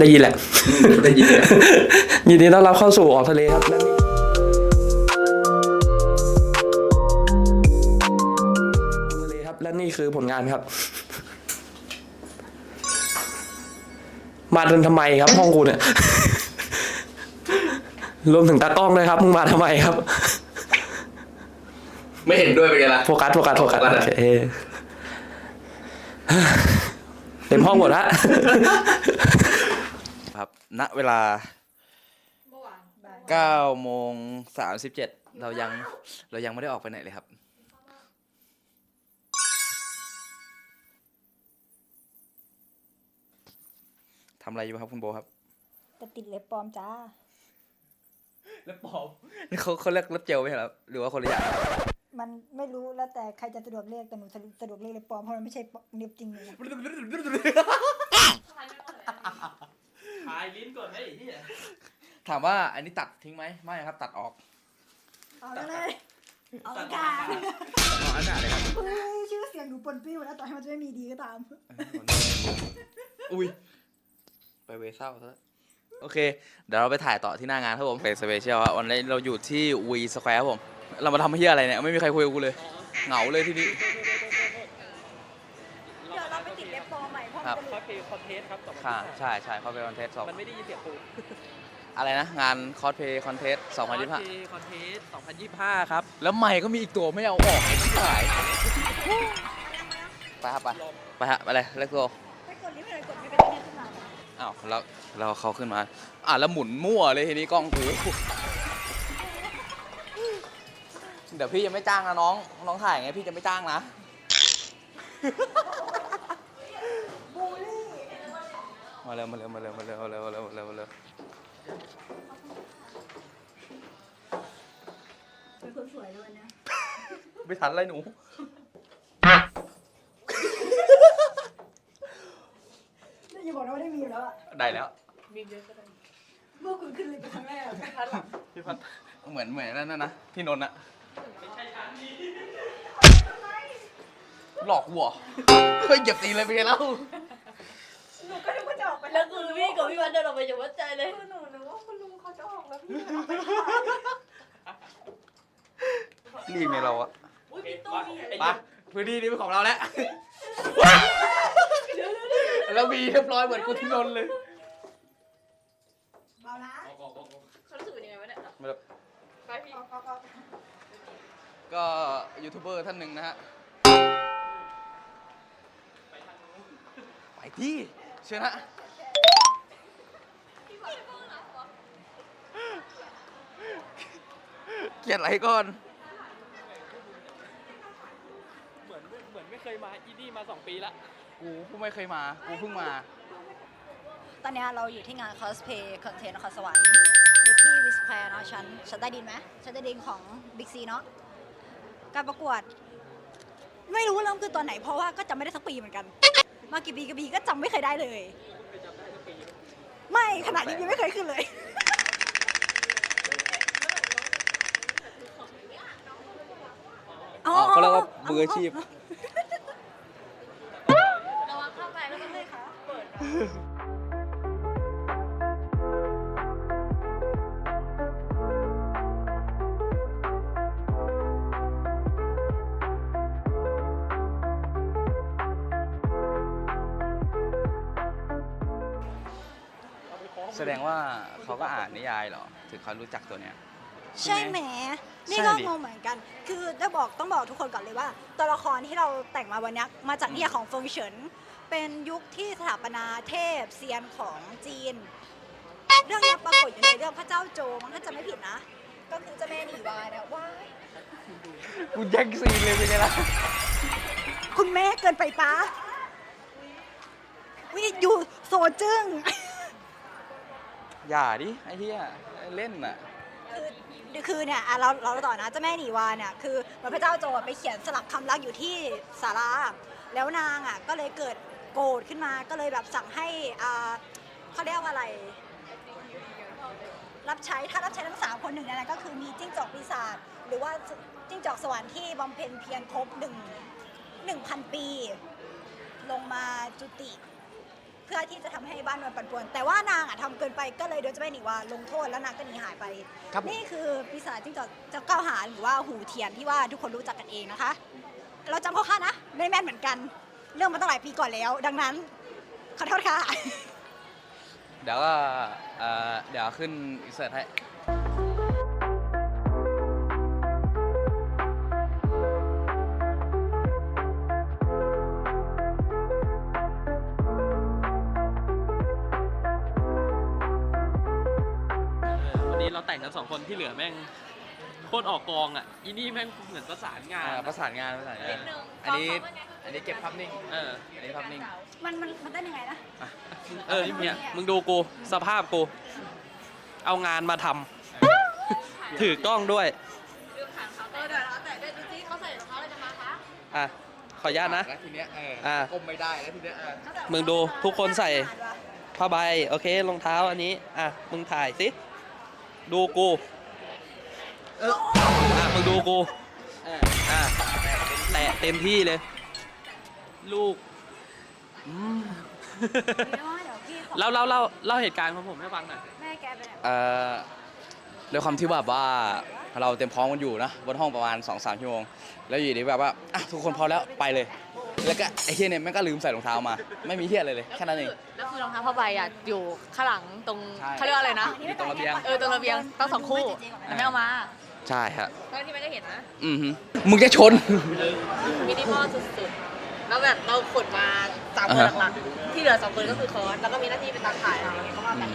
ได้ยินแหละ ได้ยินเลยยินดีต้อนรับเข้าสู่ออกทะเลครับและนี่ออกทะเลครับ และนี่คือผลงานครับ มาเดินทำไมครับ ห้องกูเนี่ย รวมถึงตากล้องด้วยครับ มึงมาทำไมครับ ไม่เห็นด้วยเป็นไงล่ะ โฟกัส โฟกัส โฟกัสโฟกัสโออะเคเต็มห้องหมดละครับ ณเวลา9โมง37 เรายังเรายังไม่ได้ออกไปไหนเลยครับ ทำอะไรอยู่ครับคุณโบครับจะติดเล็บปลอมจ้าเล็บปลอมนี่เขาเขาเรียกเล็บเจลไหมครับ หรือว่าคนละอย่างมันไม่รู้แล้วแต่ใครจะสะดวกเรียกแต่หนูสะดวกเรียกเล็บปลอมเพราะมันไม่ใช่เล็บจริงเลยนะถ่าย ลิ้นก่อนไอ้เหี้ยถามว่าอันนี้ตัดทิ้งไหมไม่ครับ ตัดออกเอาเลยเอาละกันอ๋ออันนั้นเลยครับเฮ้ยชื่อเสียงหนูปนปิ้วแล้วต่อให้มันจะไม่มีดีก็ตาม อุ้ยไปเวเศร้าซะแล้วโอเค เดี๋ยวเราไปถ่ายต่อที่หน้างานครับผมเป็นสเปเชียลครับวันนี้เราอยู่ที่วีสแควร์ครับผม เรามาทำเฮียอะไรเนี่ย ไม่มีใครคุยกับกูเลย เหงาเลยที่นี่ เดี๋ยวเราไปติดเล็บป ลอมใหม่เพราะครัมันบจะหลุดคอสเพย์คอนเทสครับค่ะใช่ใช่เขาเป็นคอนเทสต์สองมันไม่ได้ยินเสียงปูอะไรนะ งานคอสเพย์คอนเทสสองพันยี่สิบห้าคอนเทส2025ครับแล้วไม่ก็มีอีกตัวไม่เอาออกไอ้ที่ขายไปครับไปไปฮะไปเลยเล็กโซไปกดลิฟต์เลยกดลิฟต์ไปตรงนี้ขึ้นมาอ้าวแล้วเราเขาขึ้นมาอะแล้วหมุนมั่วเลยทีนี้กล้องกูเดี๋ยวพี่จะไม่จ้างนะน้องน้องถ่ายไงพี่จะไม่จ้างนะ บูลลี่ มาเร็วมาเร็วมาเร็วมาเร็วมาเร็วมาเร็วมาเร็วมาเร็วเป็นคนสวยด้วยนะไม่ทันไรหนูอย่าบอกนะว่าได้มีอยู่แล้วอะได้แล้วเมื่อคุณขึ้นเลยเป็นครั้งแรกพี่พัดเหมือนเหมือนนั่นนะนะที่นนท์อะหลอกวัวเฮ้ยเหยียบตีนเลยไปนไงแล้ว กับพี่วันเดินออกไปจากวัดใจเลย คือหนูนึกว่าคุณลุงเขาจะออกแล้วพี่รีบในเราอะอุ้ยพี่ตู้มีไปพื้นที่นี้เป็นของเราแล้วแล้วมีเรียบร้อยเหมือนกูที่นนท์เลย เบานะเขารู้สึกเป็นยังไงวะเนี่ยไม่รู้ ไปพี่ออกออกออกก็ยูทูบเบอร์ท่านหนึ่งนะฮะ ไปที่เชิญฮะ เกลียดอะไรก่อน เหมือนเหมือนไม่เคยมาอีนี่มา 2 ปีละ กูเพิ่งไม่เคยมา กูเพิ่งมา ตอนเนี้ยเราอยู่ที่งาน cosplay คอนเทนต์นครสวรรค์อยู่ที่วิสแควร์เนาะชั้นชั้นใต้ดินไหมชั้นใต้ดินของบิ๊กซีเนาะการประกวด ไม่รู้ว่าเริ่มขึ้นตอนไหนเพราะว่าก็จำไม่ได้สักปีเหมือนกัน มากี่ปีกี่ปีก็จำไม่เคยได้เลย ไม่ขนาดนี้ยังไม่เคยขึ้นเลย อ๋อเขาเรียกว่ามืออาชีพ ระวังเข้าไปก็ต้องเลยค่ะเปิด แสดงว่าเขาก็อ่านนิยายเหรอ ถึงเขารู้จักตัวเนี้ย ใช่ไหมนี่ใช่ก็ดิ งงเหมือนกัน คือจะบอกต้องบอกทุกคนก่อนเลยว่า ตัวละครที่เราแต่งมาวันนี้มาจากนิยายของเฟิงเฉิน เป็นยุคที่สถาปนาเทพเซียนของจีน เรื่องเนี้ยปรากฏอยู่ในเรื่องพระเจ้าโจมันถ้าจะไม่ผิดนะ ก็คือเจ้าแม่หนีวายนะว้ายกูแย่งซีนเลยเป็นไงล่ะ คุณแม่เกินไปปะวิอยู่โซจึ้ง อย่าดิไอ้เหี้ยเล่นน่ะ คือคือเนี่ยอะเราเราต่อนะเจ้าแม่หนีวาเนี่ยคือเหมือนพระเจ้าโจไปเขียนสลักคำรักอยู่ที่ศาลาแล้วนางอะก็เลยเกิดโกรธขึ้นมาก็เลยแบบสั่งให้อ่าเขาเรียกว่าอะไร รับใช้ถ้ารับใช้ทั้งสามคนหนึ่งในนั้นก็คือมีจิ้งจอกปีศาจหรือว่าจิ้งจอกสวรรค์ที่บำเพ็ญเพียรครบหนึ่งหนึ่งพันปี ลงมาจุติ เพื่อที่จะทำให้บ้านเมืองปั่นป่วน แต่ว่านางอะทำเกินไปก็เลยโดนเจ้าแม่หนีว่าลงโทษแล้วนางก็หนีหายไป ครับนี่คือปีศาจที่จะจะก้าวหาหรือว่าหูเทียนที่ว่าทุกคนรู้จักกันเองนะคะ เราจำข้อค่านะ ไม่แม่นเหมือนกัน เรื่องมันตั้งหลายปีก่อนแล้ว ดังนั้นขอโทษค่ะ เดี๋ยวก็เอ่อเดี๋ยวขึ้นอินเสิร์ตให้ แต่งกันสองคนที่เหลือแม่งโคตรออกกองอะอีนี่แม่งเหมือนประสานงานอ่าประสานงานประสานงานอันนี้อันนี้เก็บภาพนิ่งเอออันนี้ภาพนิ่งมันมันมันได้ยังไงนะเออเนี่ยมึงดูกูสภาพกูเอางานมาทำถือกล้องด้วยเรื่องขางเขาเออเดี๋ยวเราแต่ดูซิเขาใส่รองเท้าอะไรจะมาคะอะขออนุญาตนะ แล้วทีเนี้ยเอออ่าก้มไม่ได้แล้วทีเนี้ยเออมึงดูทุกคนใส่ ผ้าใบโอเครองเท้าอันนี้อะมึงถ่ายสิ ดูกูเอออะมึงดูกูอะแตะเต็มที่เลย ลูกอืมเล่าเล่าเล่าเล่าเหตุการณ์ของผมให้ฟังหน่อย แม่แกไปไหนเอ่อด้วยความที่แบบว่าเราเต็มพร้อมกันอยู่นะบนห้องประมาณ2อสชั่วโมง แล้วอยู่ดีแบบว่าอะทุกคนพร้อมแล้วไปเลย แล้วก็ไอ้เฮียเนี่ยแม่งก็ลืมใส่รองเท้ามา ไม่มีเฮียอะไรเลยแค่นั้นเอง แล้วคือรองเท้าผ้าใบอะอยู่ข้างหลังตรงใช่เขาเรียกว่าอะไรนะ อยู่ตรงระเบียง เออตรงระเบียงต้องสองคู่แต่ไม่เอามาใช่ฮะตอนที่ไม่ได้เห็นนะอือหือมึงจะชน มินิมอลสุดๆ แล้วแบบเราขนมาสามคนอ่าฮะหลักๆ ที่เหลือสองคนก็คือคอร์สแล้วก็มีหน้าที่เป็นตาถ่ายอะไรอย่างเงี้ยเขามาแต่ง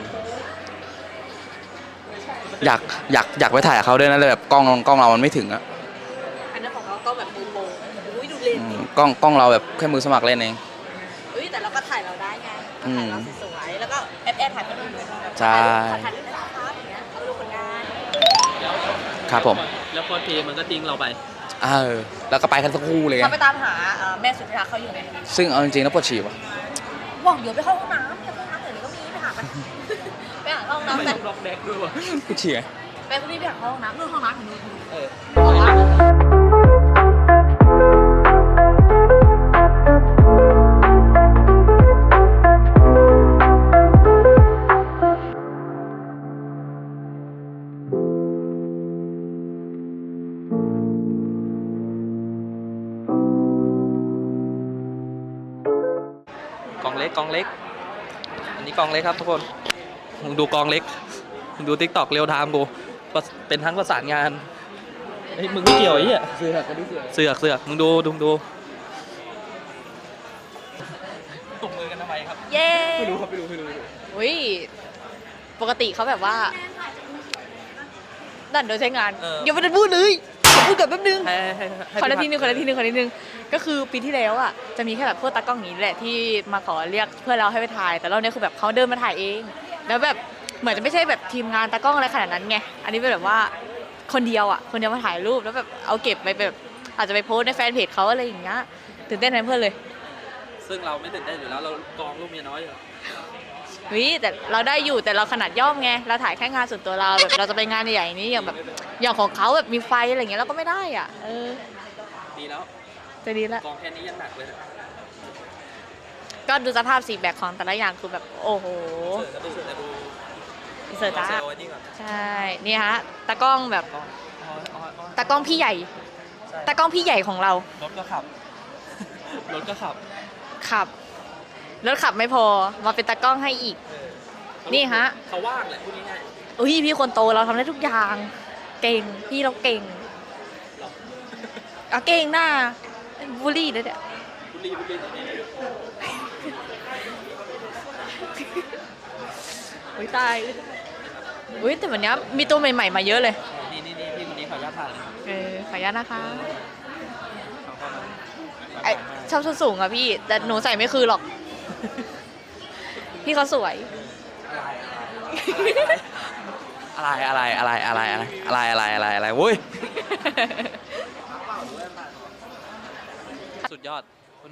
อยากอยากอยากไปถ่ายกับเขาด้วยนะเลยแบบกล้องกล้องเรามันไม่ถึงอะอันนั้นของเขาก็แบบมือโปรอุ้ยดู เลนอืดิมกล้องกล้องเราแบบแค่มือสมัครเล่นเองอุ้ยแต่เราก็ถ่ายเราได้ไงก็ถ่ายเราสวยๆแล้วก็แอบแอบถ่ายคนอื่นด้วยใช่ขอถ่ายรูปนะครับอย่างเงี้ยเอาไปดูผลงานครับผม แล้วโค้ชทีมันก็ทิ้งเราไป เออแล้วก็ไปกันสักคู่เลยไงเขาไปตามหาเอ่อแม่สุดที่รักเขาอยู่ไงซึ่งเอาจริงๆแล้วปวดฉี่ว่ะบอกเดี๋ยวไปเข้าห้องน้ำไปเข้าห้องน้ำเดี๋ยวนี้ก็มีไปหากันไปหาเข้าห้องทำไมน้ำแต่ต้องล็อกแดกด้วยวะปวดฉี่ไง ไปพรุ่งนี้ไปหาเข้าห้องน้ำนู่นห้องน้ำของนู่นเออ บอกว่า กองเล็กกองเล็ก อันนี้กองเล็กครับทุกคนมึงดูกองเล็กมึงดูทิกตอกเรียวไทม์กูประเป็นทั้งประสานงานเฮ้ยมึงไม่เกี่ยวไอ้เหี้ยเสือกกันดิเสือกเสือกเสือกมึงดูดูดูตบมือกันทำไมครับเย้ไม่รู้ครับไม่รู้ไม่รู้ไม่รู้อุ้ยปกติเขาแบบว่า นั่นโดยใช้งานเออยังไม่ได้พูดเลยขอ พูดกับแป๊บนึง ให้ให้ให้ขอนาทีนึงขอนาทีนึงขอนาทีนึงก็คือปีที่แล้วอะจะมีแค่แบบพวกตากล้องอย่างนี้แหละที่มาขอเรียกเพื่อนเราให้ไปถ่าย แต่รอบนี้คือแบบเขาเดินมาถ่ายเอง แล้วแบบเหมือนจะไม่ใช่แบบทีมงานตากล้องอะไรขนาดนั้นไงอันนี้เป็นแบบว่าคนเดียวอะคนเดียวมาถ่ายรูปแล้วแบบเอาเก็บไปแบบอาจจะไปโพสต์ในแฟนเพจเขาอะไรอย่างเงี้ยตื่นเต้นแทนเพื่อนเลย ซึ่งเราไม่ตื่นเต้นอยู่แล้วเรากองลูกเมียน้อยอยู่ วิแต่เราได้อยู่แต่เราขนาดย่อมไงเราถ่ายแค่งานส่วนตัวเราแบบเราจะไปงานใหญ่ๆนี้อย่างแบบอย่างของเขาแบบมีไฟอะไรอย่างเงี้ยเราก็ไม่ได้อะเออดีแล้วจะดีละกองแค่นี้ยังหนักเลยนะก็ดูสภาพสีแบกของแต่ละอย่างคือแบบโอ้โหเสิร์ฟจะดูเสิร์ฟจะดูอินเสิร์ตจ้าเซลล์ไว้นี่ก่อนใช่นี่ฮะตากล้องแบบกล้องอ้อยอ้อยอ้อยตากล้องพี่ใหญ่ใช่ตากล้องพี่ใหญ่ของเรารถก็ขับรถก็ขับขับ รถขับไม่พอมาเป็นตากล้องให้อีกเออนี่ฮะ เขาว่างแหละพูดง่ายอุ้ยพี่คนโตเราทำได้ทุกอย่าง เก่งพี่เราเก่งๆหรออะเก่งหน้าบูลลี่นะเนี่ยบุรีบุรีนี่นี่อุ้ยตายอุ้ยแต่วันเนี้ยมีตัวใหม่ๆมาเยอะเลยนี่นี่นี่พี่คนนี้ขออนุญาตถ่ายเลยเออขออนุญาตนะคะเขาเข้ามาไอชอบส้นสูงอะพี่แต่หนูใส่ไม่คือหรอก พี่เขาสวย อะไรอะไรอะไรอะไรอะไรอะไรอะไรอะไรอะไรเว้ยสุดยอดคุณ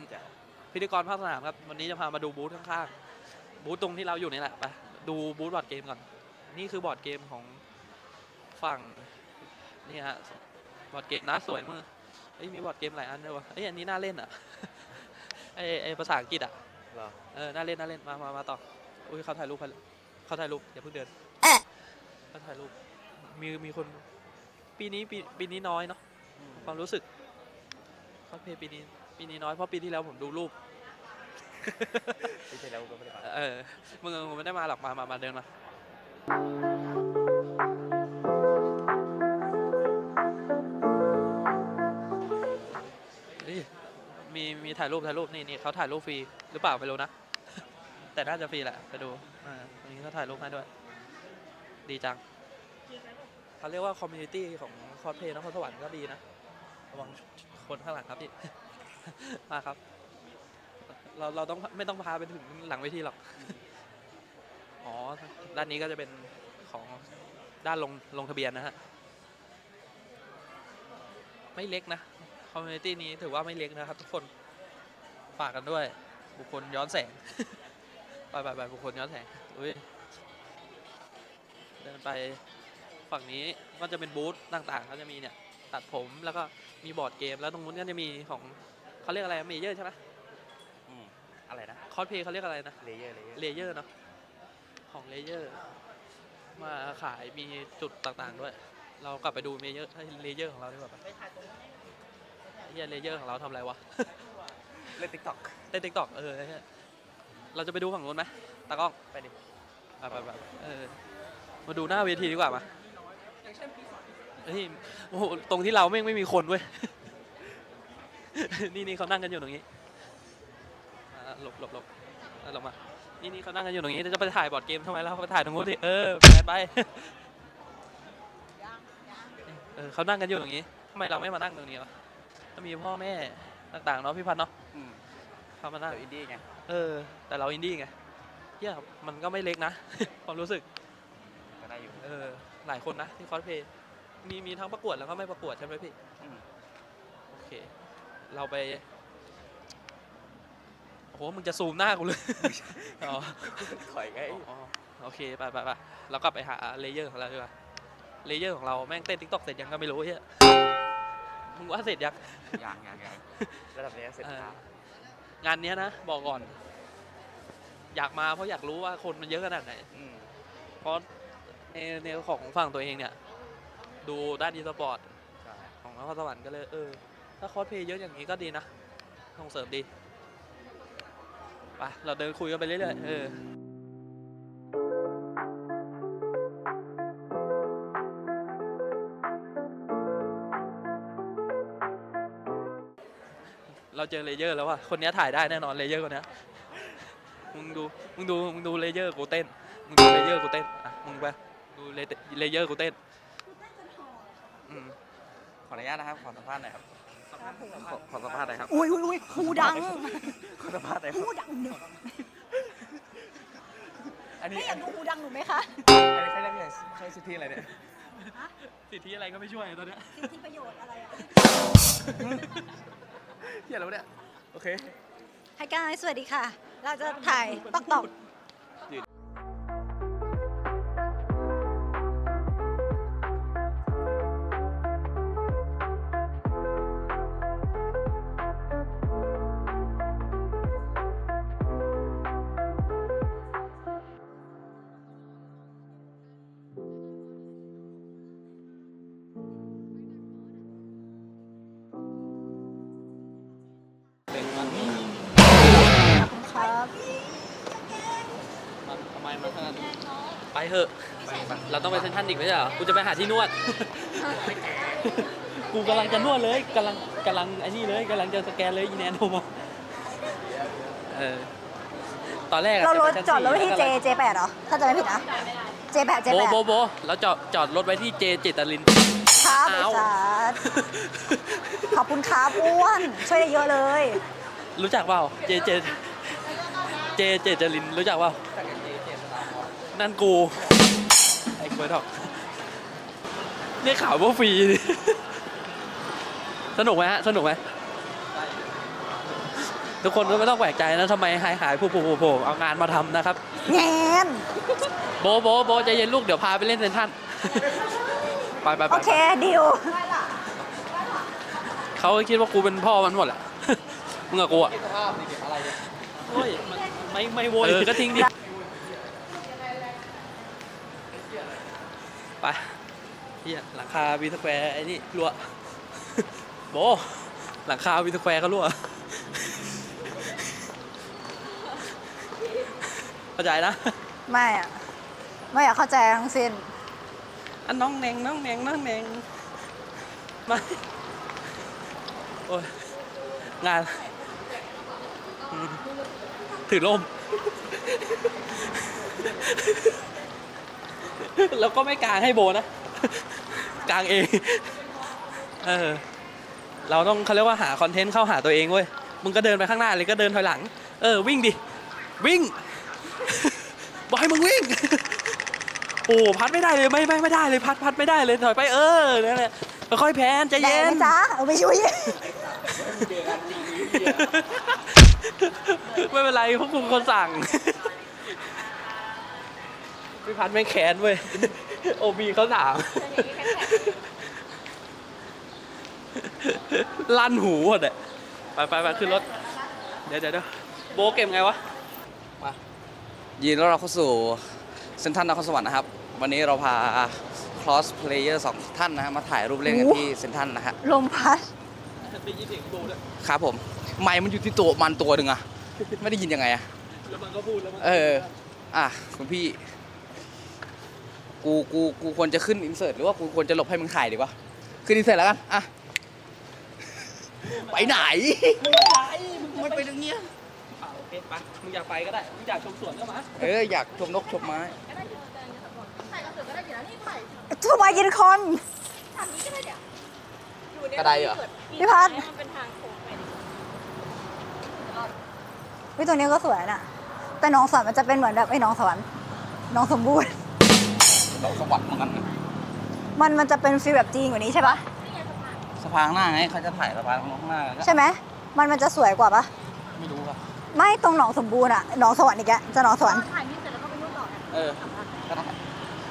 พิธีกรภาคสนามครับ วันนี้จะพามาดูบูธข้างๆบูธตรงที่เราอยู่นี่แหละไปดูบูธบอร์ดเกมก่อน นี่คือบอร์ดเกมของฝั่งนี่ฮะบอร์ดเกมน่าสวยมากเอ้ยมีบอร์ดเกมหลายอันด้วยวะเอ้ยอันนี้น่าเล่นอะไอไอภาษาอังกฤษอะ เหรอเออน่าเล่นน่าเล่นมามามาต่ออุ้ยเขาถ่ายรูปเขาเขาถ่ายรูปอย่าเพิ่งเดินเขาถ่ายรูปมีมีคนปีนี้ปีปีนี้น้อยเนาะความรู้สึกคอสเพลย์ปีนี้ปีนี้น้อยเพราะปีที่แล้วผมดูรูปไม่ใช่แล้วก็ไม่ได้มาเออมึงมึงไม่ได้มาหรอกมามามาเดินมา ถ่ายรูปถ่ายรูปนี่นี่เขาถ่ายรูปฟรีหรือเปล่าไม่รู้นะ แต่น่าจะฟรีแหละไปดูอ่าตรงนี้เขาถ่ายรูปให้ด้วย ดีจังเขาเรียกว่าคอมมูนิตี้ของคอสเพลย์นครสวรรค์ก็ดีนะระวังคนข้างหลังครับพี่มาครับ เราเราต้องไม่ต้องพาไปถึงหลังเวทีหรอก อ๋อ ด้านนี้ก็จะเป็นของด้านลงลงทะเบียนนะฮะ ไม่เล็กนะ คอมมูนิตี้นี้ถือว่าไม่เล็กนะครับทุกคน ฝากกันด้วย บุคคลย้อนแสง ไปไปไปบุคคลย้อนแสงอุ้ยเดินไปฝั่งนี้ก็จะเป็นบูธต่างๆก็จะมีเนี่ยตัดผมแล้วก็มีบอร์ดเกม แล้วตรงนู้นก็จะมีของเขาเรียกอะไรเมเยอร์ใช่ไหมอืมอะไรนะคอสเพย์เขาเรียกอะไรนะเลเยอร์เลเยอร์เลเยอร์เนาะของเลเยอร์มาขายมีจุดต่างๆด้วย เรากลับไปดูเลเยอร์เลเยอร์ของเราดีกว่าปะเฮียเลเยอร์ของเราทำอะไรวะ เล่นติ๊กต็อกเต้นติ๊กต็อกเออเหี้ยเราจะไปดูฝั่งนู้นไหมตากล้องไปดิไปไปไปเออมาดูหน้าเวทีดีกว่ามาเฮ้ยโอ้โหตรงที่เราไม่งไม่มีคนเว้ยนี่นี่เขานั่งกันอยู่ตรงนี้อ่าหลบหลบหลบเอาหลบมานี่นี่เขานั่งกันอยู่ตรงนี้จะไปถ่ายบอร์ดเกมทำไมแล้วไปถ่ายตรงนู้นดิเออแปลนไปเออเขานั่งกันอยู่ตรงนี้ทำไมเราไม่มานั่งตรงนี้วะก็มีพ่อแม่ต่างๆเนาะพี่พันธุ์เนาะ อืมเขามานั่งเดี๋ยวอินดี้ไง เออ แต่เราอินดี้ไงเฮียมันก็ไม่เล็กนะ ความรู้สึก ก็ได้อยู่ เออ หลายคนนะที่คอสเพลย์มีมีทั้งประกวดแล้วก็ไม่ประกวดใช่ไหมพี่อืม โอเค เราไปโอ้โหมึงจะซูมหน้ากูเลยอ๋อถอยไง อ๋อโอเคไปไปไปเรากลับไปหาเลเยอร์ของเราดีกว่าเลเยอร์ของเราแม่งเต้นทิกตอกเสร็จยังก็ไม่รู้เฮีย มึงว่าเสร็จยังยังยังยังระดับนี้เสร็จเออแล้วงานเนี้ยนะบอกก่อน อยากมาเพราะอยากรู้ว่าคนมันเยอะขนาดไหน อืมเพราะในในของฝั่งตัวเองเนี่ย ดูด้านอีสปอร์ตใช่ของนครสวรรค์ก็เลยเออ ถ้าคอสเพลย์เยอะอย่างนี้ก็ดีนะส่งเสริมดีไปเราเดินคุยกันไปเรื่อยๆเออ เราเจอเลเยอร์แล้วว่ะคนเนี้ยถ่ายได้แน่นอนเลเยอร์คนเนี้ยมึงดูมึงดูมึงดูเลเยอร์กูเต้นมึงดูเลเยอร์กูเต้นอะมึงไปดูเลเลเยอร์กูเต้นอืมขออนุญาตนะครับขอสัมภาษณ์หน่อยครับขอขอสัมภาษณ์หน่อยครับอุ้ยอุ้ยอุ้ยหูดังขอสัมภาษณ์หน่อยคหูรับดังหนึ่งอันนี้ให้อยากดูหูดังหนูไหมคะอันนี้ใครเรียกไงใช้สิทธิอะไรเนี่ยสิทธิอะไรก็ไม่ช่วยตอนเนี้ยสิทธิประโยชน์อะไรอะ เฮียแล้วะเนี่ย โอเคให้กายสวัสดีค่ะ เราจะถ่ายตอกตอก เถอะ เราต้องไปเซ็นทรัลอีกไม่ใช่เหรอกูจะไปหาที่นวด กูกำลังจะนวดเลยกำลังกำลังไอ้นี่เลยกำลังจะสแกนเลยอีแนนโทรมาเออตอนแรกอะเรารถจะไปจอดรถไว้ที่ชั้ J นสี่ J8 เหรอถ้าจะไม่ผิดนะ J8 โบ J8 โบโบแล้วจอดจอดรถไว้ที่เจเจตริน ครับบอ้าวริษัทขอบคุณครับอ้วนช่วยได้เยอะเลย รู้จักเปล่าเจเจเจเจจรินรู้จักเปล่า นั่นกู ไอ้เฟิร์สหรอกนี่ข่าวว่าฟรี สนุกไหมฮะ สนุกไหม ทุกคนก็ไม่ต้องแปลกใจนะทำไมหายหายผู้ผู้ผู้เอางานมาทำนะครับ แงนโบโบโบใจเย็นลูก เดี๋ยวพาไปเล่นเซนทรันไปไปไปโอเคดิวเขาคิดว่ากูเป็นพ่อมันหมดแหละมึงกับกูอะสภาพนี่อะไรเนี่ยโอ้ยมันไม่ไม่โวยเออก็ทิ้งดิ ไปเฮียหลังคาวีสแควร์ไอ้นี่รั่วโบหลังคาวีสแควร์ก็รั่วเข้าใจนะ ไม่อะไม่อยากเข้าใจทั้งสิ้นอันน้องแนงน้องแนงน้องแนงมาโอ้ยงานอืมถือลม แล้วก็ไม่กางให้โบนะ กางเอง เออ เราต้องเขาเรียกว่าหาคอนเทนต์เข้าหาตัวเองเว้ย มึงก็เดินไปข้างหน้าเลยก็เดินถอยหลัง เออ วิ่งดิ วิ่ง บอกให้มึงวิ่ง โอ้พัดไม่ได้เลยไม่ไม่ไม่ได้เลยพัดพัดไม่ได้เลยถอยไปเออนั่นแหละค่อยๆแพนใจแดเย็งนไหมจ๊ะเอาไปช่วยไม่เป็นไรพวกคุณคนสั่ง พี่พัดไม่แค้นเว้ย โอบีเขาถามลั่นหูหมดอะไปไปไปขึ้นรถ เดี๋ยวเดี๋ยวเดี๋ยวโบเก็บไงวะยินดีต้อนรับเข้าสู่เซนทรัลนครสวรรค์นะครับ วันนี้เราพา cross player สองท่านนะฮะมาถ่ายรูปเล่นกันที่เซนทรัลนะฮะลมพัด ได้ยินเสียงโบด้วยครับผมไมค์มันอยู่ที่ตัวมันตัวหนึ่งอะไม่ได้ยินยังไงอะ แล้วมันก็พูดแล้วมันเออ อะ คุณพี่ กูกูกูควรจะขึ้นอินเสิร์ตหรือว่ากูควรจะหลบให้มึงถ่ายดีวะขึ้นอินเสิร์ตแล้วกันอะไปไหนมันไปตรงเนี้ยอะโอเคไปมึงอยากไปก็ได้มึงอยากชมสวนก็มาเอออยากชมนกชมไม้ทำไมกินคนกระไดเหรอ พี่พัดวิตัวนี้ก็สวยน่ะ แต่หน้องสวรรค์มันจะเป็นเหมือนแบบไอ้หน้องสวรรค์หน้องสมบูรณ์ ดอกสวัสดิ์เหมือนกันนะมันมันจะเป็นฟีลแบบจีนกว่านี้ใช่ปะสะพานข้างหน้าไงเขาจะถ่ายสะพานข้างหน้าก็ใช่ไหมมันมันจะสวยกว่าปะไม่รู้ครับไม่ตรงหนองสมบูรณ์อะหนองสวรรค์อีกแกจะหนองสวรรค์เออก็ได้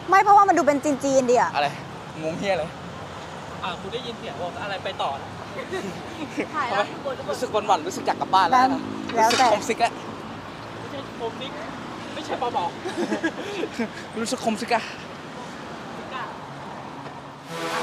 ไม่เพราะว่ามันดูเป็นจีนจีนๆดีอะอะไรงงเฮียเลยอะกูได้ยินเสียงบอกอะไรไปต่อนะถ่ายแล้วรู้สึกหวั่นๆรู้สึกอยากกลับบ้านแล้วนะแล้วแต่รู้สึกคมซิกแล้วไม่ใช่ผมนิกไม่ใช่ปอบอกรู้สึกคมซิกอะ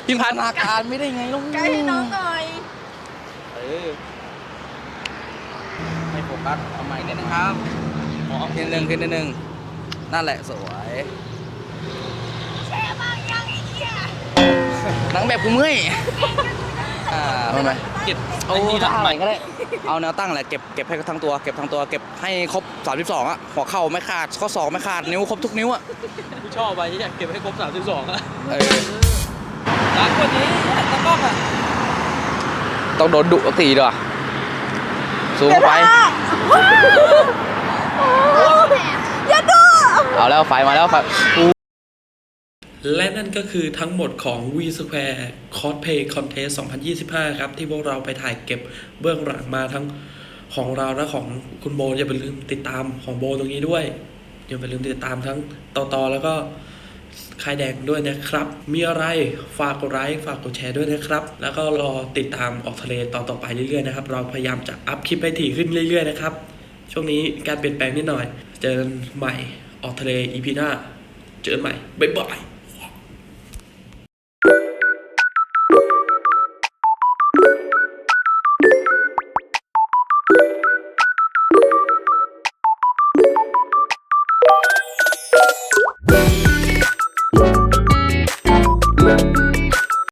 อก็พิพัฒนาการไม่ได้ไงลูกใกล้น้องหน่อย เออไม่โฟกัสเอาใหม่นิดนึงครับอ๋อขึ้นหนึ่งขึ้นนิดนึงนั่นแหละสวยหนังแบบกูเมื่อยอ่าไม่ไหมเก็บเอาไอ้นี่หลังท่าใหไหนม่ก็ได้ เอาแนวตั้งแหละเก็บเก็บให้ทั้งตัวเก็บทั้งตัวเก็บให้ครบ 32อะหัวเข่าไม่ขาดข้อศอกไม่ขาดนิ้วครบทุกนิ้วอะกูชอบไปที่เก็บให้ครบ 32อะ เออหลังกว่านี้ตะกล้องอะต้องโดนดุสักทีด้วยว่ะสูงเข้าไป อย่าดูเอาแล้วไฟมาแล้วไฟและนั่นก็คือทั้งหมดของ V Square Cosplay Contest 2025 ครับ ที่พวกเราไปถ่ายเก็บเบื้องหลังมาทั้งของเราและของคุณโบอย่าไปลืมติดตามของโบตรงนี้ด้วย อย่าไปลืมติดตามทั้งต่อต่อแล้วก็ คายแดงด้วยนะครับ มีอะไรฝากกดไลค์ฝากกดแชร์ด้วยนะครับ แล้วก็รอติดตามออกทะเลต่อต่อไปเรื่อยๆนะครับ เราพยายามจะอัพคลิปให้ถี่ขึ้นเรื่อยๆนะครับ ช่วงนี้การเปลี่ยนแปลงนิดหน่อย เจอกันใหม่ออกทะเลอีพีหน้า เจอกันใหม่ บ๊ายบาย